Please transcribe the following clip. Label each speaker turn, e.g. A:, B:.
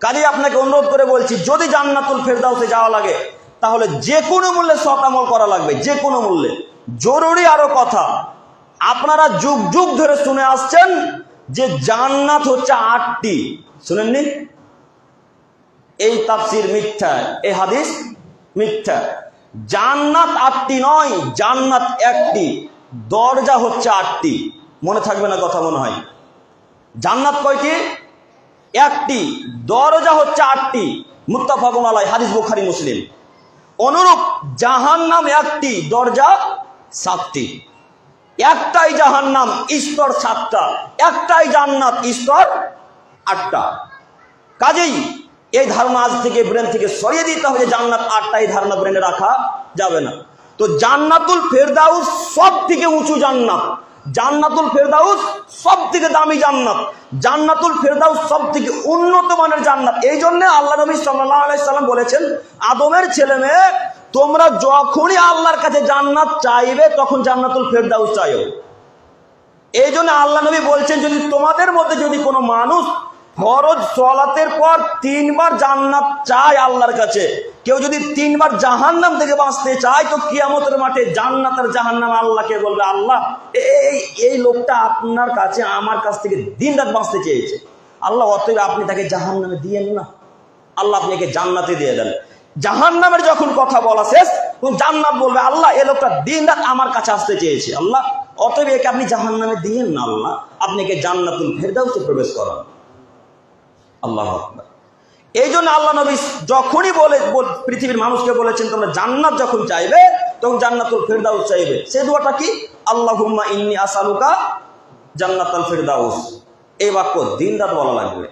A: কাজে আপনাকে অনুরোধ করে বলছি, যদি জান্নাতুল ফেরদাউসে যাওয়া লাগে, তাহলে যে কোনো মূল্যে সৎ আমল করা লাগবে, যে কোনো মূল্যে। জরুরি আরও কথা, আপনারা যুগ যুগ ধরে শুনে আসছেন যে জান্নাত হচ্ছে আটটি। শুনেননি? এই তাফসির মিথ্যা, এই হাদিস মিথ্যা। জান্নাত আটটি নয়, জান্নাত একটি, দরজা হচ্ছে আটটি। মনে থাকবে না কথা মনে হয়। জান্নাত কয়টি? একটি, দরজা হচ্ছে আটটি মুত্তাফাকুন আলাই হাদিস বুখারি, মুসলিম। অনুরূপ জাহান নাম একটি, দরজা সাতটি। একটাই জাহান নাম স্তর সাতটা, একটাই জান্নাত স্তর আটটা। কাজেই এই ধারণা আজ থেকে ব্রেন থেকে সরিয়ে দিতে হবে যে জান্নাত আটটা এই ধারণা ব্রেনে রাখা যাবে না। তো জান্নাতুল ফেরদাউস সব থেকে উঁচু জান্নাত। জান্নাতুল ফেরদাউস সব থেকে দামি জান্নাত। জান্নাতুল ফেরদাউস সব থেকে উন্নত মানের জান্নাত। এই জন্য আল্লাহ নবী সাল্লাহ আলাইসাল্লাম বলেছেন, আদমের ছেলে মেয়ে, তোমরা যখনই আল্লাহর কাছে জান্নাত চাইবে, তখন জান্নাতুল ফেরদাউস চাইও। এই জন্য আল্লাহ নবী বলছেন, যদি তোমাদের মধ্যে যদি কোনো মানুষ ফরজ সলাতের পর তিনবার জান্নাত চায় আল্লাহর কাছে। কেউ যদি তিনবার জাহান্নাম থেকে বাঁচতে চায়, তো কিয়ামতের মাঠে জান্নাত আর জাহান্নাম আল্লাহকে বলবে, আল্লাহ, এই এই লোকটা আপনার কাছে, আমার কাছ থেকে দিন রাত বাঁচতে চেয়েছে। আল্লাহ, অতএব আপনি তাকে জাহান্নামে দিয়েন না। আল্লাহ আপনাকে জান্নাতে দিয়ে দেন। জাহান্নামের যখন কথা বলা শেষ, তখন জান্নাত বলবে, আল্লাহ এ লোকটা দিন রাত আমার কাছে আসতে চেয়েছে। আল্লাহ, অতএব একে আপনি জাহান্নামে দিয়েন না, আল্লাহ। আপনি একে জান্নাতুল ফেরদাউসে প্রবেশ করান। আল্লাহ এই জন্য আল্লাহ নবী যখনই বলে পৃথিবীর মানুষকে বলেছেন, তোমরা জান্নাত যখন চাইবে, তখন জান্নাতুল ফেরদাউস চাইবে। সে দোয়াটা কি? আল্লাহ ইন্নি আসালুকা জান্নাতুল ফেরদাউস। এই বাক্য দিন রাত বলা লাগবে।